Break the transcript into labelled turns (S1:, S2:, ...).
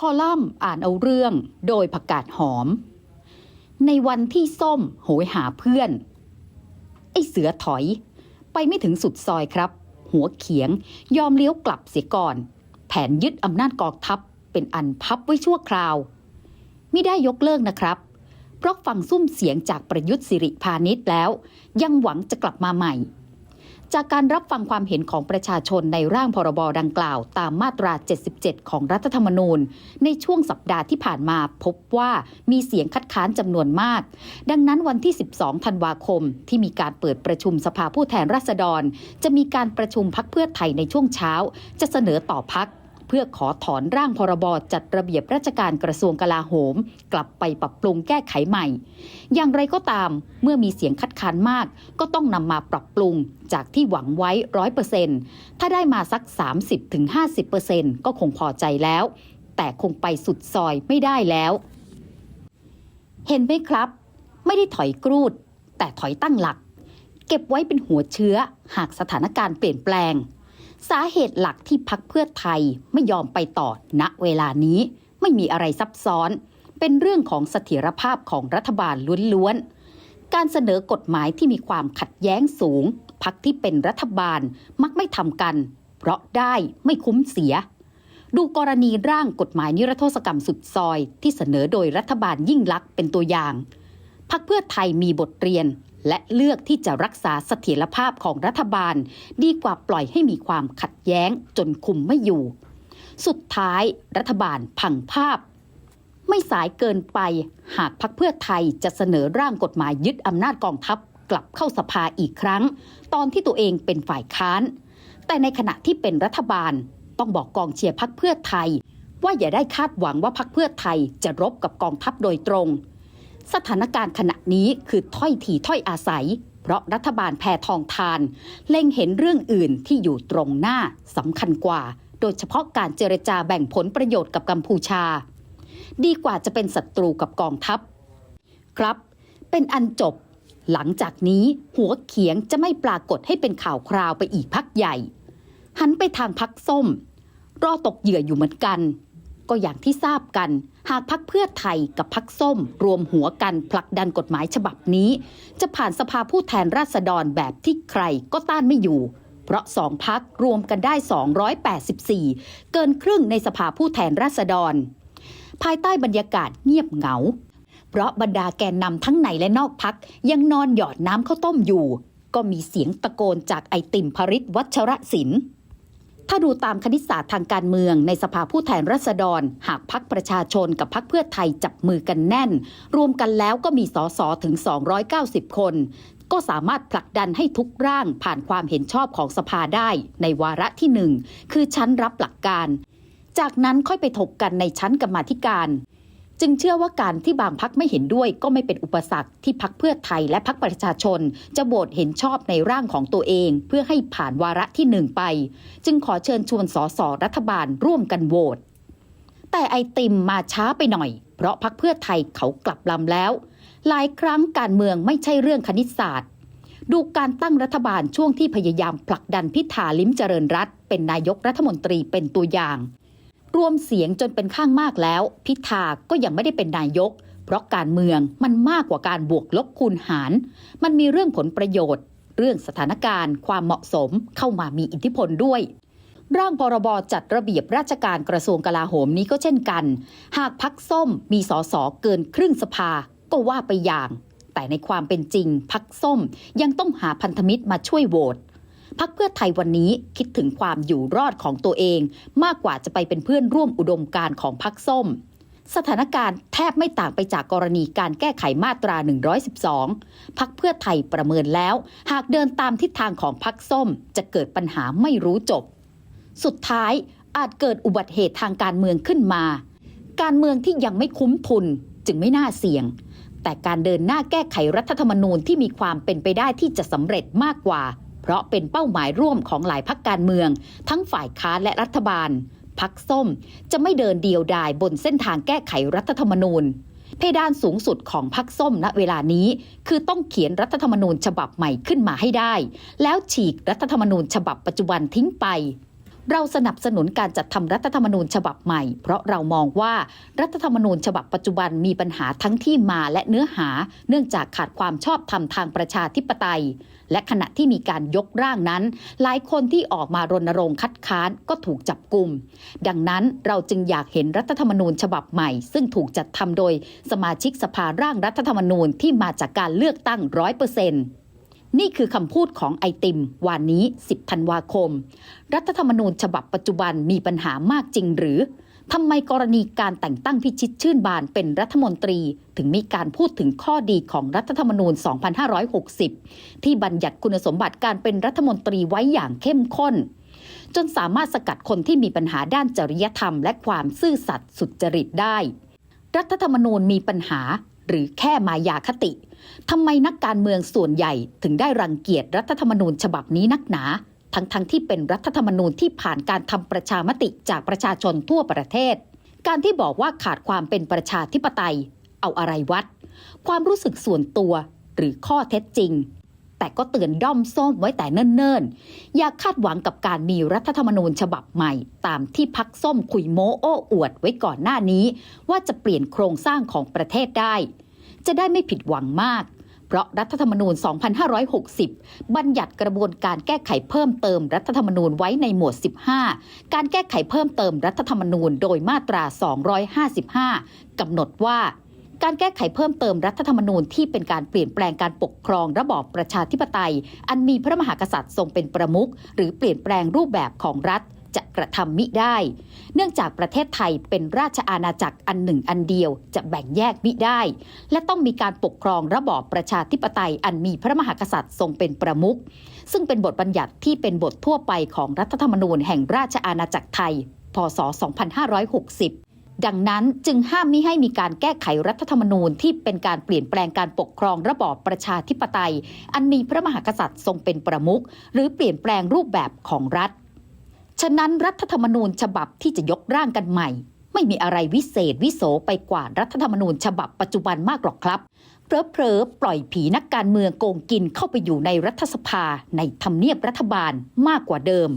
S1: คอลัมน์อ่านเอาเรื่องโดยผักกาดหอม ในวันที่ส้มโหยหาเพื่อน ไอเสือถอย ไปไม่ถึงสุดซอยครับ หัวเขียงยอมเลี้ยวกลับเสียก่อน แผนยึดอำนาจกองทัพเป็นอันพับไว้ชั่วคราว ไม่ได้ยกเลิกนะครับ เพราะฟังซุ้มเสียงจากประยุทธ์สิริพาณิชย์แล้ว ยังหวังจะกลับมาใหม่ จากการรับฟังความเห็นของประชาชนในร่างพรบดังกล่าว ตามมาตรา 77 ของรัฐธรรมนูญ ในช่วงสัปดาห์ที่ผ่านมาพบว่ามีเสียงคัดค้านจำนวนมาก ดังนั้นวันที่ 12 ธันวาคม ที่มีการเปิดประชุมสภาผู้แทนราษฎร จะมีการประชุมพักเพื่อไทยในช่วงเช้า จะเสนอต่อพัก เพื่อขอถอนร่างพรบจัดระเบียบราชการกระทรวงกลาโหม กลับไปปรับปรุงแก้ไขใหม่ อย่างไรก็ตามเมื่อมีเสียงคัดค้านมาก ก็ต้องนำมาปรับปรุงจากที่หวังไว้ร้อยเปอร์เซ็นถ้าได้มาสัก 30-50%ก็คงพอใจแล้ว แต่คงไปสุดซอยไม่ได้แล้ว เห็นไหมครับ ไม่ได้ถอยกรูด แต่ถอยตั้งหลัก เก็บไว้เป็นหัวเชื้อหากสถานการณ์เปลี่ยนแปลง สาเหตุหลักที่พักเพื่อไทยไม่ยอมไปต่อณเวลานี้ไม่มีอะไรซับซ้อน เป็นเรื่องของเสถียรภาพของรัฐบาลล้วนๆ การเสนอกฎหมายที่มีความขัดแย้งสูง พักที่เป็นรัฐบาลมักไม่ทำกัน เพราะได้ไม่คุ้มเสีย ดูกรณีร่างกฎหมายนิรโทษกรรมสุดซอย ที่เสนอโดยรัฐบาลยิ่งลักษณ์เป็นตัวอย่าง พักเพื่อไทยมีบทเรียน และเลือกที่จะรักษาเสถียรภาพของรัฐบาล ดีกว่าปล่อยให้มีความขัดแย้งจนคุมไม่อยู่ สุดท้ายรัฐบาลพังภาพ ไม่สายเกินไป หากพักเพื่อไทยจะเสนอร่างกฎหมายยึดอำนาจกองทัพกลับเข้าสภาอีกครั้ง ตอนที่ตัวเองเป็นฝ่ายค้าน แต่ในขณะที่เป็นรัฐบาล ต้องบอกกองเชียร์พักเพื่อไทย ว่าอย่าได้คาดหวังว่าพักเพื่อไทยจะรบกับกองทัพโดยตรง สถานการณ์ขณะนี้คือถ้อยทีถ้อยอาศัย เพราะรัฐบาลแพทองทาน เล็งเห็นเรื่องอื่นที่อยู่ตรงหน้าสำคัญกว่า โดยเฉพาะการเจรจาแบ่งผลประโยชน์กับกัมพูชา ดีกว่าจะเป็นศัตรูกับกองทัพ ครับ เป็นอันจบ หลังจากนี้หัวเขียงจะไม่ปรากฏให้เป็นข่าวคราวไปอีกพักใหญ่ หันไปทางพักส้ม รอตกเหยื่ออยู่เหมือนกัน ก็อย่างที่ทราบกัน หากพักเพื่อไทยกับพักส้ม รวมหัวกันผลักดันกฎหมายฉบับนี้ จะผ่านสภาผู้แทนราษฎรแบบที่ใครก็ต้านไม่อยู่ เพราะสองพักรวมกันได้ 284 เกินครึ่งในสภาผู้แทนราษฎร ภายใต้บรรยากาศเงียบเหงา เพราะบรรดาแกนนำทั้งในและนอกพักยังนอนหยอดน้ำข้าวต้มอยู่ ก็มีเสียงตะโกนจากไอติมภริษวัชรศิลป์ ถ้าดูตามคณิตศาสตร์ทางการเมืองในสภาผู้แทนราษฎร หากพักประชาชนกับพักเพื่อไทยจับมือกันแน่น รวมกันแล้วก็มีสสถึง 290 คน ก็สามารถผลักดันให้ทุกร่างผ่านความเห็นชอบของสภาได้ในวาระที่หนึ่งคือชั้นรับหลักการ จากนั้นค่อยไปถกกันในชั้นกรรมาธิการ จึงเชื่อว่าการที่บางพักไม่เห็นด้วยก็ไม่เป็นอุปสรรคที่พักเพื่อไทยและพักประชาชน จะโหวตเห็นชอบในร่างของตัวเอง เพื่อให้ผ่านวาระที่หนึ่งไป จึงขอเชิญชวนสสรัฐบาลร่วมกันโหวตแต่ไอติมมาช้าไปหน่อย เพราะพักเพื่อไทยเขากลับลำแล้ว หลายครั้งการเมืองไม่ใช่เรื่องคณิตศาสตร์ ดูการตั้งรัฐบาลช่วงที่พยายามผลักดันพิธาลิ้มเจริญรัตเป็นนายกรัฐมนตรีเป็นตัวอย่าง รวมเสียงจนเป็นข้างมากแล้ว พิธาก็ยังไม่ได้เป็นนายก เพราะการเมืองมันมากกว่าการบวกลบคูณหาร มันมีเรื่องผลประโยชน์ เรื่องสถานการณ์ ความเหมาะสมเข้ามามีอิทธิพลด้วยร่างพรบจัดระเบียบราชการกระทรวงกลาโหมนี้ก็เช่นกัน หากพักส้มมีสสเกินครึ่งสภาก็ว่าไปอย่าง แต่ในความเป็นจริงพักส้มยังต้องหาพันธมิตรมาช่วยโหวต พักเพื่อไทยวันนี้คิดถึงความอยู่รอดของตัวเอง มากกว่าจะไปเป็นเพื่อนร่วมอุดมการของพักส้ม สถานการณ์แทบไม่ต่างไปจากกรณีการแก้ไขมาตรา 112 พักเพื่อไทยประเมินแล้ว หากเดินตามทิศทางของพักส้มจะเกิดปัญหาไม่รู้จบ สุดท้ายอาจเกิดอุบัติเหตุทางการเมืองขึ้นมา การเมืองที่ยังไม่คุ้มทุนจึงไม่น่าเสี่ยงแต่การเดินหน้าแก้ไขรัฐธรรมนูญที่มีความเป็นไปได้ที่จะสำเร็จมากกว่า เพราะเป็นเป้าหมายร่วมของหลายพักการเมือง ทั้งฝ่ายค้านและรัฐบาลพักส้มจะไม่เดินเดียวดายบนเส้นทางแก้ไขรัฐธรรมนูญ เพดานสูงสุดของพักส้มณเวลานี้ คือต้องเขียนรัฐธรรมนูญฉบับใหม่ขึ้นมาให้ได้ แล้วฉีกรัฐธรรมนูญฉบับปัจจุบันทิ้งไป เราสนับสนุนการจัดทำรัฐธรรมนูญฉบับใหม่ เพราะเรามองว่ารัฐธรรมนูญฉบับปัจจุบันมีปัญหาทั้งที่มาและเนื้อหา เนื่องจากขาดความชอบธรรมทางประชาธิปไตย และขณะที่มีการยกร่างนั้น หลายคนที่ออกมารณรงค์คัดค้านก็ถูกจับกลุ่ม ดังนั้นเราจึงอยากเห็นรัฐธรรมนูญฉบับใหม่ ซึ่งถูกจัดทำโดยสมาชิกสภาร่างรัฐธรรมนูญที่มาจากการเลือกตั้งร้อยเปอร์เซ็นต์ นี่คือคำพูดของไอติมวันนี้ 10 ธันวาคม รัฐธรรมนูญฉบับปัจจุบันมีปัญหามากจริงหรือทำไมกรณีการแต่งตั้งพิชิตชื่นบานเป็นรัฐมนตรี ถึงมีการพูดถึงข้อดีของรัฐธรรมนูญ 2560 ที่บัญญัติคุณสมบัติการเป็นรัฐมนตรีไว้อย่างเข้มข้น จนสามารถสกัดคนที่มีปัญหาด้านจริยธรรม และความซื่อสัตย์สุจริตได้ รัฐธรรมนูญมีปัญหาหรือแค่มายาคติ ทำไมนักการเมืองส่วนใหญ่ถึงได้รังเกียจรัฐธรรมนูญฉบับนี้นักหนา ทั้งๆทที่เป็นรัฐธรรมนูญที่ผ่านการทำประชามติจากประชาชนทั่วประเทศ การที่บอกว่าขาดความเป็นประชาธิปไตย เอาอะไรวัด ความรู้สึกส่วนตัวหรือข้อเท็จจริง แต่ก็เตือนด้อมส้มไว้แต่เนิ่นๆ อย่าคาดหวังกับการมีรัฐธรรมนูญฉบับใหม่ ตามที่พักส้มคุยโมโอ้อวดไว้ก่อนหน้านี้ ว่าจะเปลี่ยนโครงสร้างของประเทศได้ จะได้ไม่ผิดหวังมาก เพราะรัฐธรรมนูญ 2560 บัญญัติกระบวนการแก้ไขเพิ่มเติมรัฐธรรมนูญไว้ในหมวด 15 การแก้ไขเพิ่มเติมรัฐธรรมนูญโดยมาตรา 255 กำหนดว่าการแก้ไขเพิ่มเติมรัฐธรรมนูญที่เป็นการเปลี่ยนแปลงการปกครองระบอบประชาธิปไตย อันมีพระมหากษัตริย์ทรงเป็นประมุขหรือเปลี่ยนแปลงรูปแบบของรัฐ จะกระทำมิได้ เนื่องจากประเทศไทยเป็นราชอาณาจักรอันหนึ่งอันเดียวจะแบ่งแยกมิได้ และต้องมีการปกครองระบอบประชาธิปไตยอันมีพระมหากษัตริย์ทรงเป็นประมุขซึ่งเป็นบทบัญญัติที่เป็นบททั่วไปของรัฐธรรมนูญแห่งราชอาณาจักรไทย พศ 2560ดังนั้นจึงห้ามมิให้มีการแก้ไขรัฐธรรมนูญที่เป็นการเปลี่ยนแปลงการปกครองระบอบประชาธิปไตย อันมีพระมหากษัตริย์ทรงเป็นประมุขหรือเปลี่ยนแปลงรูปแบบของรัฐ ฉะนั้นรัฐธรรมนูญฉบับที่จะยกร่างกันใหม่ ไม่มีอะไรวิเศษวิโสไปกว่ารัฐธรรมนูญฉบับปัจจุบันมากหรอกครับเพลอๆปล่อยผีนักการเมืองโกงกินเข้าไปอยู่ในรัฐสภาในทำเนียบรัฐบาลมากกว่าเดิม